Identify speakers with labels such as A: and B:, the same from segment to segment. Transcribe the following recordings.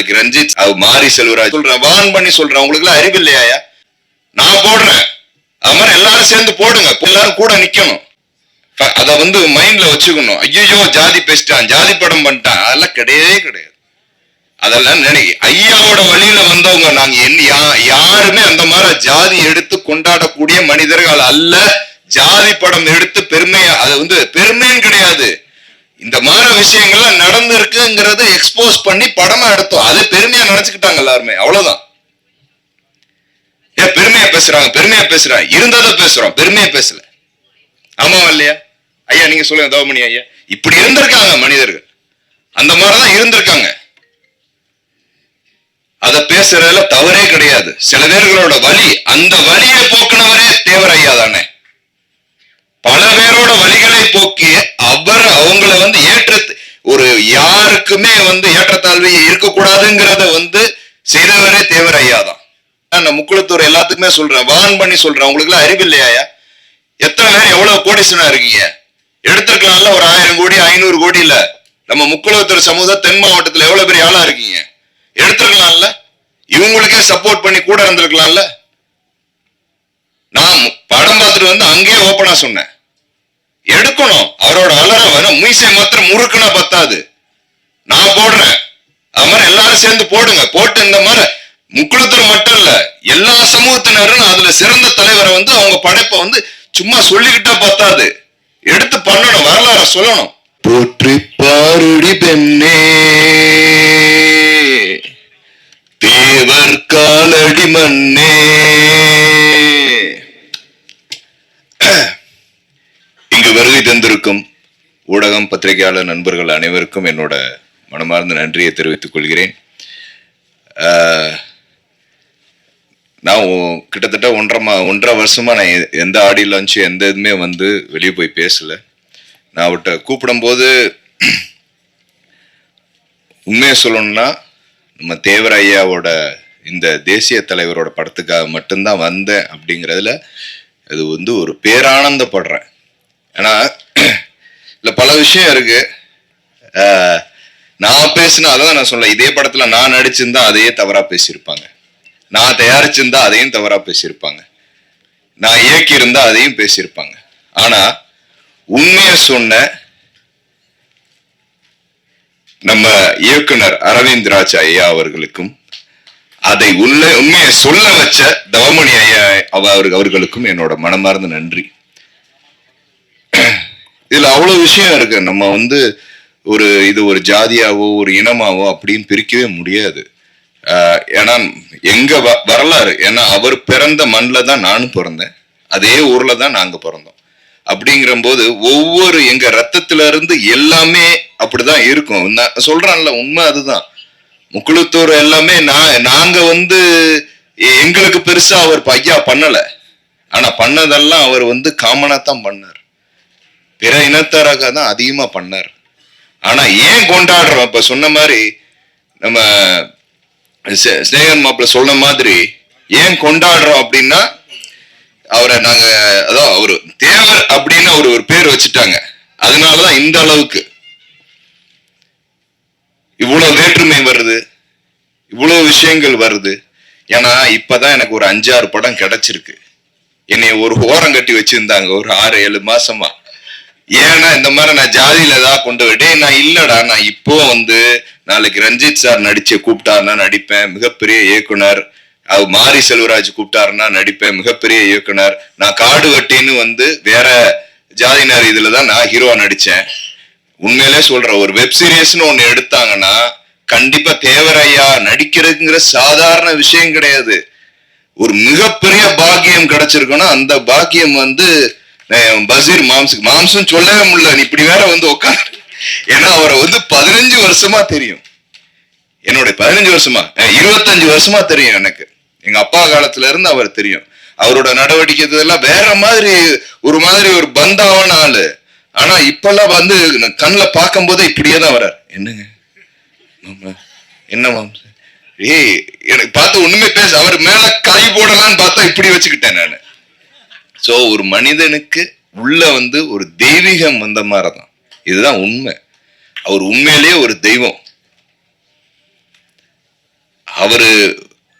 A: இன்னைக்கு ரஞ்சித் அவ மாரி செல்வராஜ் சொல்றேன் வான் பண்ணி சொல்றேன். உங்களுக்கு எல்லாம் அறிவு இல்லையா நான் போடுறேன். அது மாதிரி எல்லாரும் சேர்ந்து போடுங்க. எல்லாரும் கூட நிக்கணும். ஃப- அத வந்து மைண்ட்ல வச்சுக்கணும். ஐயோ ஜாதி பேசிட்டான் ஜாதி படம் பண்ணிட்டான். அதெல்லாம் கிடையவே கிடையாது. அதெல்லாம் நினை ஐயாவோட வழியில வந்தவங்க நாங்க என்ன யாருமே அந்த மாதிரி ஜாதி எடுத்து கொண்டாடக்கூடிய மனிதர்கள் அல்ல. ஜாதி படம் எடுத்து பெருமையா அது வந்து பெருமைன்னு கிடையாது. இந்த மாதிரி விஷயங்கள்லாம் நடந்திருக்குங்கிறத எக்ஸ்போஸ் பண்ணி படமா எடுத்தோம். அது பெருமையா நினைச்சுக்கிட்டாங்க எல்லாருமே. அவ்வளவுதான். ஏன் பெருமையா பேசுறாங்க பெருமையா பேசுறாங்க. இருந்ததை பேசுறோம் பெருமையா பேசல. ஆமாவா இல்லையா ஐயா நீங்க சொல்லுங்க தவமணி ஐயா. இப்படி இருந்திருக்காங்க மனிதர்கள். அந்த மாதிரிதான் இருந்திருக்காங்க. அத பேசுறதுல தவறே கிடையாது. சில பேர்களோட வழி அந்த வழியை போக்குனவரே தேவர் ஐயா தானே. பல பேரோட வழிகளை போக்கி அவர் அவங்கள வந்து ஏற்ற ஒரு யாருக்குமே வந்து ஏற்றத்தாழ்வு இருக்கக்கூடாதுங்கிறத வந்து செய்தவரே தேவர் ஐயா தான். நான் முக்குளத்தூர் எல்லாத்துக்குமே சொல்றேன். வான் பண்ணி சொல்றேன். உங்களுக்கு எல்லாம் அறிவு இல்லையா எத்தனை பேர் எவ்வளவு கோடிசனா இருக்கீங்க? எடுத்திருக்கலாம்ல ஒரு ஆயிரம் கோடி ஐநூறு கோடி இல்ல நம்ம முக்குளத்தூர் சமூகம் தென் மாவட்டத்துல எவ்வளவு பெரிய ஆளா இருக்கீங்க? எடுத்திருக்கலாம்ல. இவங்களுக்கே சப்போர்ட் பண்ணி கூட இருந்திருக்கலாம்ல. நான் படம் பார்த்துட்டு வந்து அங்கேயே ஓப்பனா சொன்னேன். எடுக்கணும். அவரோட அலற வேணும் மீசை மாத்திரம் முறுக்குனா பத்தாது. நான் போடுறேன். அது மாதிரி எல்லாரும் சேர்ந்து போடுங்க. போட்டு இந்த மாதிரி முக்குளத்தூர் மட்டும் இல்ல எல்லா சமூகத்தினரும் அதுல சிறந்த தலைவரை வந்து அவங்க படைப்பை வந்து சும்மா சொல்லிக்கிட்டா பத்தாது. எடுத்து பண்ணணும். வரலாற சொல்லணும். போற்றி பாருடி பெண்ணே. தேவர் காலடி மண்ணே இங்கு ஊடகம் பத்திரிகையாளர் நண்பர்கள் அனைவருக்கும் என்னோட மனமார்ந்த நன்றியை தெரிவித்துக் கொள்கிறேன். நான் கிட்டத்தட்ட ஒன்றரை மா ஒன்றரை வருஷமா நான் எ- எந்த ஆடி வந்து எந்த இதுவுமே வந்து வெளியே போய் பேசல. நான் அவர்கிட்ட கூப்பிடும்போது உண்மையை சொல்லணும்னா நம்ம தேவர் ஐயாவோட இந்த தேசிய தலைவரோட படத்துக்காக மட்டும்தான் வந்தேன் அப்படிங்கிறதுல அது வந்து ஒரு பேரானந்தப்படுறேன். ஏன்னா இல்லை பல விஷயம் இருக்கு. ஆஹ், நான் பேசினா அதான் நான் சொல்ல இதே படத்துல நான் நடிச்சிருந்தா அதையே தவறா பேசியிருப்பாங்க. நான் தயாரிச்சிருந்தா அதையும் தவறா பேசியிருப்பாங்க. நான் இயக்கி இருந்தா அதையும் பேசியிருப்பாங்க. ஆனா உண்மையை சொன்ன நம்ம இயக்குனர் அரவிந்த் ராஜ் ஐயா அவர்களுக்கும் அதை உள்ள உண்மையை சொல்ல வச்ச தவமணி ஐயா அவ- அவர்களுக்கும் என்னோட மனமார்ந்த நன்றி. இதுல அவ்வளவு விஷயம் இருக்கு. நம்ம வந்து ஒரு இது ஒரு ஜாதியாவோ ஒரு இனமாவோ அப்படின்னு பிரிக்கவே முடியாது. ஏன்னா எங்க வ- வரலாறு ஏன்னா அவர் பிறந்த மண்ணில் தான் நானும் பிறந்தேன். அதே ஊர்ல தான் நாங்க பிறந்தோம். அப்படிங்கிற போது ஒவ்வொரு எங்க ரத்தத்துல இருந்து எல்லாமே அப்படிதான் இருக்கும். நான் சொல்றேன்ல உண்மை அதுதான். முக்குளத்தூர் எல்லாமே நான் நாங்க வந்து எ- எங்களுக்கு பெருசா அவர் ஐயா பண்ணல. ஆனா பண்ணதெல்லாம் அவர் வந்து காமனா தான் பண்ணார். பிற இனத்தாராக தான் அதிகமா பண்ணார். ஆனா ஏன் கொண்டாடுறோம்? இப்ப சொன்ன மாதிரி நம்ம ஸ்னேகன் மாப்பிள்ள சொன்ன மாதிரி ஏன் கொண்டாடுறோம் அப்படின்னா அவரை நாங்க அதான் அவரு தேவர் அப்படின்னு அவர் ஒரு பேர் வச்சுட்டாங்க. அதனாலதான் இந்த அளவுக்கு. இவ்வளவு வேற்றுமை வருது. இவ்வளவு விஷயங்கள் வருது. ஏன்னா இப்பதான் எனக்கு ஒரு அஞ்சாறு படம் கிடைச்சிருக்கு. என்னை ஒரு ஓரம் கட்டி வச்சிருந்தாங்க ஒரு ஆறு ஏழு மாசமா. ஏன்னா இந்த மாதிரி நான் ஜாதியில ஏதாவது கொண்டு விட்டே நான் இல்லடா நான் இப்போ வந்து நாளைக்கு ரஞ்சித் சார் நடிச்சு கூப்பிட்டாருன்னா நடிப்பேன். மிகப்பெரிய இயக்குனர். அவர் மாரி செல்வராஜ் கூப்பிட்டாருன்னா நடிப்பேன். மிகப்பெரிய இயக்குனர். நான் காடு வெட்டின்னு வந்து வேற ஜாதியினர் இதுல தான் நான் ஹீரோவா நடிச்சேன். உண்மையிலே சொல்றேன் ஒரு வெப் சீரியஸ்னு ஒண்ணு எடுத்தாங்கன்னா கண்டிப்பா தேவரையா நடிக்கிறதுங்கிற சாதாரண விஷயம் கிடையாது. ஒரு மிகப்பெரிய பாக்கியம் கிடைச்சிருக்குன்னா அந்த பாக்கியம் வந்து பசீர் மாம்சுக்கு மாம்சம் சொல்லவே முடியல. நீ இப்படி வேற வந்து உட்காந்து ஏன்னா அவரை வந்து பதினஞ்சு வருஷமா தெரியும். என்னுடைய பதினஞ்சு வருஷமா? இருபத்தஞ்சு வருஷமா தெரியும் எனக்கு. எங்க அப்பா காலத்துல இருந்து அவர் தெரியும். அவரோட நடவடிக்கை இதெல்லாம் வேற மாதிரி ஒரு மாதிரி ஒரு பந்தாவான ஆளு. ஆனா இப்பெல்லாம் வந்து கண்ணுல பார்க்கும் போதே இப்படியே தான் வர்றார். என்னங்க? என்ன மாம்சம் ஏய் எனக்கு பார்த்து ஒண்ணுமே பேச அவர் மேல கை போடலாம்னு பார்த்தா இப்படி வச்சுக்கிட்டேன் நான். ஸோ ஒரு மனிதனுக்கு உள்ள வந்து ஒரு தெய்வீகம் வந்த மாதிரிதான். இதுதான் உண்மை. அவர் உண்மையிலேயே ஒரு தெய்வம். அவரு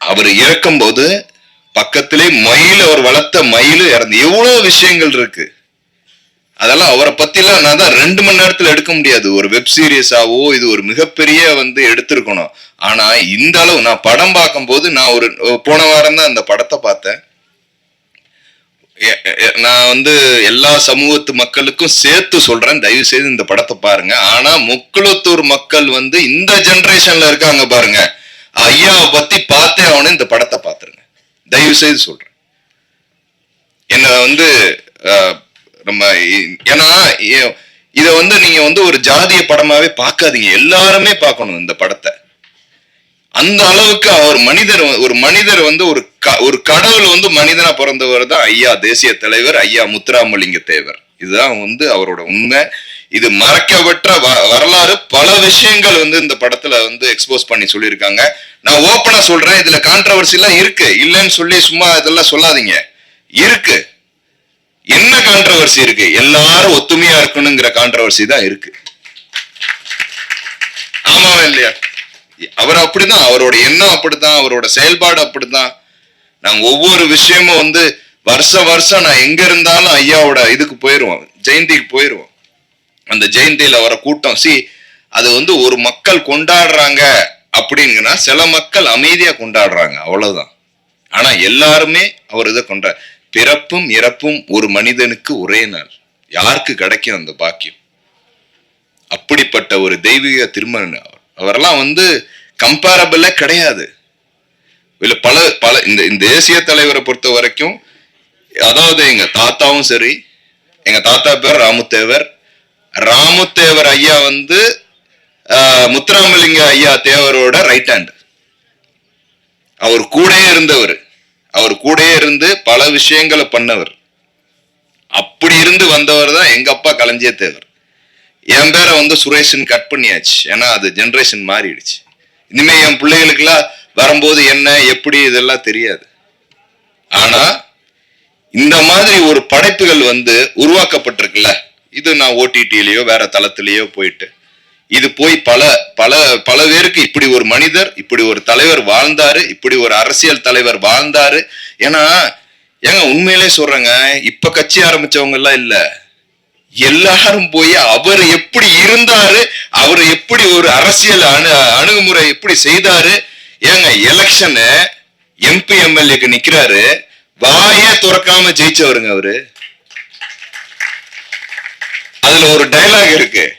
A: அவர் இறக்கும்போது பக்கத்திலே மயில் அவர் வளர்த்த மயில் இறந்து எவ்வளோ விஷயங்கள் இருக்கு. அதெல்லாம் அவரை பத்திலாம் நான் தான் ரெண்டு மணி நேரத்துல எடுக்க முடியாது. ஒரு வெப் சீரியஸாவோ இது ஒரு மிகப்பெரிய வந்து எடுத்திருக்கணும். ஆனா இந்த அளவு நான் படம் பார்க்கும்போது நான் ஒரு போன வாரம் தான் அந்த படத்தை பார்த்தேன். நான் வந்து எல்லா சமூகத்து மக்களுக்கும் சேர்த்து சொல்றேன். தயவு செய்து இந்த படத்தை பாருங்க. ஆனா முக்குளத்தூர் மக்கள் வந்து இந்த ஜெனரேஷன்ல இருக்காங்க பாருங்க. ஐயாவை பத்தி பார்த்தே அவனு இந்த படத்தை பார்த்துருங்க. தயவு செய்து சொல்றேன். என்ன வந்து நம்ம ஏன்னா இதை இத வந்து நீங்க வந்து ஒரு ஜாதிய படமாவே பார்க்காதீங்க. எல்லாருமே பார்க்கணும் இந்த படத்தை. அந்த அளவுக்கு அவர் மனிதர் ஒரு மனிதர் வந்து ஒரு க- ஒரு கடவுள் வந்து மனிதனா பிறந்தவர் தான் ஐயா தேசிய தலைவர் ஐயா முத்துராமலிங்க தேவர். இதுதான் வந்து அவரோட உண்மை. இது மறக்கப்பட்ட வ- வரலாறு. பல விஷயங்கள் வந்து இந்த படத்துல வந்து எக்ஸ்போஸ் பண்ணி சொல்லியிருக்காங்க. நான் ஓப்பனா சொல்றேன். இதுல கான்ட்ரவர்சி எல்லாம் இருக்கு. இல்லைன்னு சொல்லி சும்மா இதெல்லாம் சொல்லாதீங்க. இருக்கு. என்ன கான்ட்ரவர்சி இருக்கு? எல்லாரும் ஒத்துமையா இருக்கணுங்கிற கான்ட்ரவர்சி தான் இருக்கு. ஆமாவா இல்லையா? அவர் அப்படிதான் அவரோட எண்ணம் அப்படித்தான் அவரோட செயல்பாடு அப்படித்தான் நாங்க ஒவ்வொரு விஷயமும் வந்து வருஷம் வருஷம் நான் எங்க இருந்தாலும் ஐயாவோட இதுக்கு போயிருவோம் ஜெயந்திக்கு போயிருவோம். அந்த ஜெயந்தியில வர கூட்டம் சி அது வந்து ஒரு மக்கள் கொண்டாடுறாங்க அப்படிங்கன்னா சில மக்கள் அமைதியா கொண்டாடுறாங்க அவ்வளவுதான். ஆனா எல்லாருமே அவர் இதை கொண்டா பிறப்பும் இறப்பும் ஒரு மனிதனுக்கு ஒரே நாள். யாருக்கு கிடைக்கும் அந்த பாக்கியம்? அப்படிப்பட்ட ஒரு தெய்வீக திருமணம் அவர். அவரெல்லாம் வந்து கம்பேரபிளே கிடையாது. இல்ல பல பல இந்த இந்த தேசிய தலைவரை பொறுத்த வரைக்கும் அதாவது எங்க தாத்தாவும் சரி எங்க தாத்தா பேர் ராமுத்தேவர். ராமுத்தேவர் ஐயா வந்து முத்துராமலிங்க ஐயா தேவரோட ரைட் ஹேண்ட் அவர் கூடயே இருந்தவர். அவர் கூடயே இருந்து பல விஷயங்களை பண்ணவர். அப்படி இருந்து வந்தவர் தான் எங்க அப்பா களஞ்சிய தேவர் என் பேரை வந்து சுரேஷன் கட் பண்ணியாச்சு. ஏன்னா அது ஜென்ரேஷன் மாறிடுச்சு. இனிமே என் பிள்ளைகளுக்கெல்லாம் வரும்போது என்ன எப்படி இதெல்லாம் தெரியாது. ஆனா இந்த மாதிரி ஒரு படைப்புகள் வந்து உருவாக்கப்பட்டிருக்குல்ல. இது நான் ஓடிடிலயோ வேற தளத்திலேயோ போயிட்டு. இது போய் பல பல பல பேருக்கு இப்படி ஒரு மனிதர் இப்படி ஒரு தலைவர் வாழ்ந்தாரு இப்படி ஒரு அரசியல் தலைவர் வாழ்ந்தாரு. ஏன்னா ஏங்க உண்மையிலே சொல்றேங்க இப்ப கட்சி ஆரம்பிச்சவங்க எல்லாம் இல்லை. எல்லாரும் போய் அவர் எப்படி இருந்தாரு அவர் எப்படி ஒரு அரசியல் அணு அணுகுமுறை எப்படி செய்தாரு ஏங்க எலெக்ஷனு எம்பி எம்எல்ஏக்கு நிக்கிறாரு வாயே துறக்காம ஜெயிச்சவருங்க அவரு. அதுல ஒரு டயலாக் இருக்கு.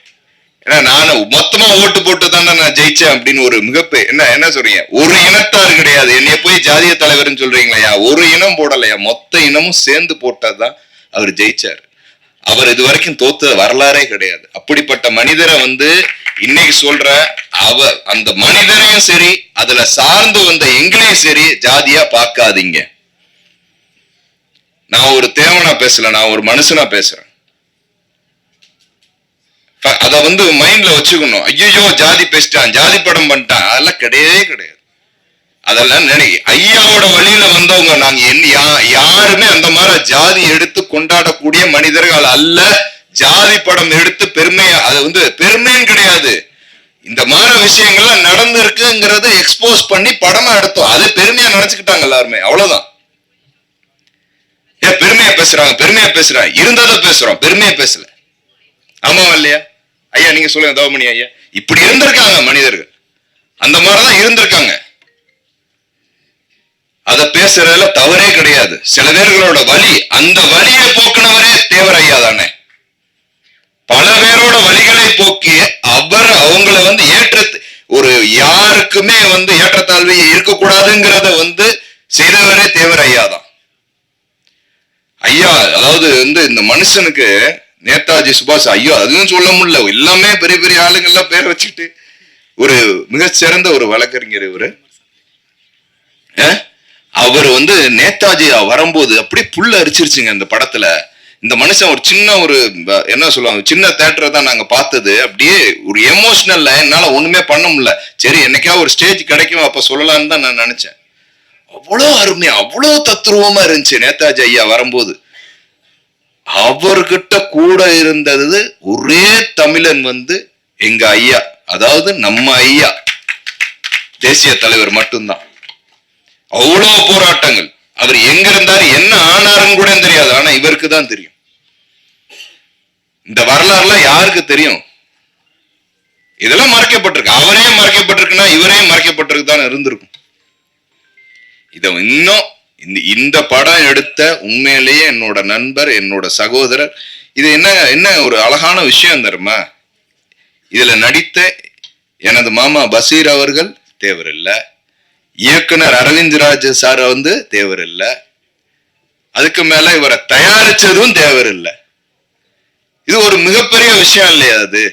A: ஏன்னா நான் மொத்தமா ஓட்டு போட்டு தானே நான் ஜெயிச்சேன் அப்படின்னு ஒரு மிகப்பெரிய என்ன என்ன சொல்றீங்க? ஒரு இனத்தார் கிடையாது. என்னைய போய் ஜாதிய தலைவர்னு சொல்றீங்களா ஒரு இனம் போடலையா? மொத்த இனமும் சேர்ந்து போட்டதுதான் அவர் ஜெயிச்சாரு. அவர் இது வரைக்கும் தோத்த வரலாறே கிடையாது. அப்படிப்பட்ட மனிதரை வந்து இன்னைக்கு சொல்ற அவ அந்த மனிதரையும் சரி அதுல சார்ந்து வந்த எங்களையும் சரி ஜாதியா பார்க்காதீங்க. நான் ஒரு தேவனா பேசல நான் ஒரு மனுஷனா பேசுறேன். அத வந்து மைண்ட்ல வச்சுக்கணும். ஐயோ ஜாதி பேசிட்டான் ஜாதி படம் பண்ணிட்டான். அதெல்லாம் கிடையவே கிடையாது. அதெல்லாம் நினை ஐயாவோட வழியில வந்தவங்க நாங்க என்ன யாருமே அந்த மாதிரி ஜாதி எடுத்து கொண்டாடக்கூடிய மனிதர்கள் அல்ல. ஜாதி படம் எடுத்து பெருமையா அது வந்து பெருமையும் கிடையாது. இந்த மாதிரி விஷயங்கள்லாம் நடந்திருக்குங்கிறத எக்ஸ்போஸ் பண்ணி படமா எடுத்தோம். அது பெருமையா நினைச்சுக்கிட்டாங்க எல்லாருமே. அவ்வளவுதான். ஏன் பெருமையா பேசுறாங்க? பெருமையா பேசுறாங்க. இருந்ததை பேசுறோம். பெருமையா பேசல. ஆமாவா இல்லையா? ஐயா நீங்க சொல்லுங்க தவமணி ஐயா. இப்படி இருந்திருக்காங்க மனிதர்கள். அந்த மாதிரிதான் இருந்திருக்காங்க. அதை பேசுறதுல தவறே கிடையாது. சில பேர்களோட வலி அந்த வலியை போக்குனவரே தேவர் ஐயா தானே. பல பேரோட வழிகளை போக்கி அவர் அவங்கள வந்து ஏற்ற ஒரு யாருக்குமே வந்து ஏற்றத்தாழ்வு இருக்கக்கூடாதுங்கிறத வந்து செய்தவரே தேவர் ஐயா தான். ஐயா அதாவது வந்து இந்த மனுஷனுக்கு நேதாஜி சுபாஷ் ஐயோ அதுவும் சொல்ல முடியல. எல்லாமே பெரிய பெரிய ஆளுங்கள்லாம் பேர் வச்சுட்டு ஒரு மிகச்சிறந்த ஒரு வழக்கறிஞர் இவரு. அஹ்? அவர் வந்து நேதாஜி வரும்போது அப்படியே புல்ல அரிச்சிருச்சுங்க இந்த படத்துல. இந்த மனுஷன் ஒரு சின்ன ஒரு என்ன சொல்லுவாங்க சின்ன தேட்டரை தான் நாங்க பார்த்தது. அப்படியே ஒரு எமோஷனல்ல என்னால ஒண்ணுமே பண்ண முடியல. சரி என்னைக்கா ஒரு ஸ்டேஜ் கிடைக்கும் அப்ப சொல்லலாம்னு தான் நான் நினைச்சேன். அவ்வளோ அருமையா அவ்வளோ தத்ரூபமா இருந்துச்சு நேதாஜி ஐயா வரும்போது. அவர்கிட்ட கூட இருந்தது ஒரே தமிழன் வந்து எங்க ஐயா. அதாவது நம்ம ஐயா. தேசிய தலைவர் மட்டும்தான். அவ்வளவு போராட்டங்கள். அவர் எங்க இருந்தாரு என்ன ஆனாருன்னு கூட தெரியாது. ஆனா இவருக்கு தான் தெரியும். இந்த வரலாறுலாம் யாருக்கு தெரியும்? இதெல்லாம் மறைக்கப்பட்டிருக்கு. அவரே மறைக்கப்பட்டிருக்குன்னா இவரே மறைக்கப்பட்டிருக்கு தான் இருந்திருக்கும். இத இன்னும் இந்த இந்த படம் எடுத்த உண்மையிலேயே என்னோட நண்பர் என்னோட சகோதரர் இது என்ன என்ன ஒரு அழகான விஷயம் தருமா இதுல நடித்த எனது மாமா பசீர் அவர்கள் தேவரில்லை. இயக்குனர் அரவிந்த் ராஜ் சார் வந்து தேவர் இல்லை. அதுக்கு மேல இவரை தயாரிச்சதும் இல்லை. இது ஒரு மிகப்பெரிய விஷயம் இல்லையா அது?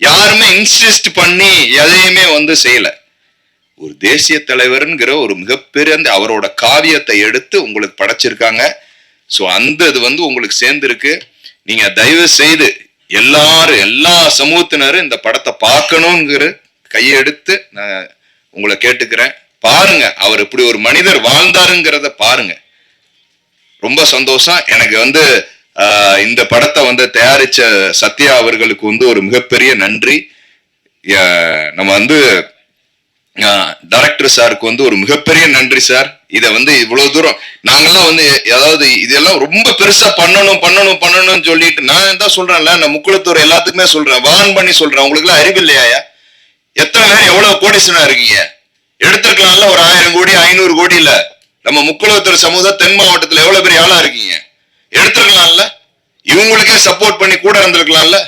A: யாருமே இன்சிஸ்ட் பண்ணி எதையுமே வந்து செய்யல. ஒரு தேசிய தலைவருங்கிற ஒரு மிகப்பெரிய அந்த அவரோட காவியத்தை எடுத்து உங்களுக்கு படைச்சிருக்காங்க. ஸோ அந்த இது வந்து உங்களுக்கு சேர்ந்துருக்கு. நீங்க தயவு செய்து எல்லாரும் எல்லா சமூகத்தினரும் இந்த படத்தை பார்க்கணுங்கிற கையெடுத்து நான் உங்களை கேட்டுக்கிறேன். பாருங்க அவர் இப்படி ஒரு மனிதர் வாழ்ந்தாருங்கிறத பாருங்க. ரொம்ப சந்தோஷம். எனக்கு வந்து இந்த படத்தை வந்து தயாரிச்ச சத்யா அவர்களுக்கு வந்து ஒரு மிகப்பெரிய நன்றி. நம்ம வந்து டைரக்டர் சாருக்கு வந்து ஒரு மிகப்பெரிய நன்றி சார். இதை வந்து இவ்வளவு தூரம் நாங்கெல்லாம் வந்து ஏதாவது இதெல்லாம் ரொம்ப பெருசா பண்ணணும் பண்ணணும் பண்ணணும்னு சொல்லிட்டு நான் தான் சொல்றேன்ல நான் முக்குளத்தூர் எல்லாத்துக்குமே சொல்றேன் வான் பண்ணி சொல்றேன். உங்களுக்கு எல்லாம் அறிவு இல்லையா எத்தனை பேர் எவ்வளவு கோடிசனா இருக்கீங்க? எடுத்திருக்கலாம்ல ஒரு ஆயிரம் கோடி ஐநூறு கோடி இல்ல. நம்ம முக்குளத்தூர் சமூகம் தென் மாவட்டத்துல எவ்வளவு பெரிய ஆளா இருக்கீங்க? எடுத்திருக்கலாம்ல இவங்களுக்கே சப்போர்ட் பண்ணி கூட இருந்திருக்கலாம்ல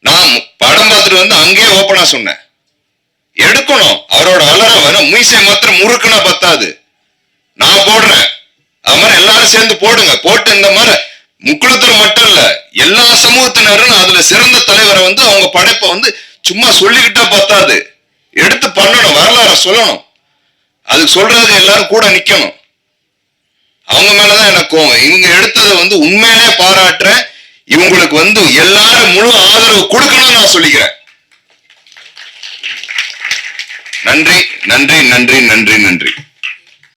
A: நான் மு- படம் பார்த்துட்டு வந்து அங்கேயே ஓப்பனா சொன்னேன். எடுக்கணும். அவரோட அலற வரும் மீசை மாத்திரம் முறுக்குனா பத்தாது. நான் போடுறேன். அது மாதிரி எல்லாரும் சேர்ந்து போடுங்க. போட்டு இந்த மாதிரி முக்குளத்தூர் மட்டும் இல்ல எல்லா சமூகத்தினரும் அதுல சிறந்த தலைவரை வந்து அவங்க படைப்பை வந்து சும்மா சொல்லிக்கிட்டா பத்தாது. எடுத்து பண்ணணும் வரலாற சொல்லணும். அதுக்கு சொல்றது எல்லாரும் கூட நிக்கணும். அவங்க மேலதான் எனக்கு கோவம். இவங்க எடுத்ததை வந்து உண்மையிலே பாராட்டுறேன். இவங்களுக்கு வந்து எல்லாரும் முழு ஆதரவு கொடுக்கணும்னு நான் சொல்லிக்கிறேன். நன்றி நன்றி நன்றி நன்றி நன்றி.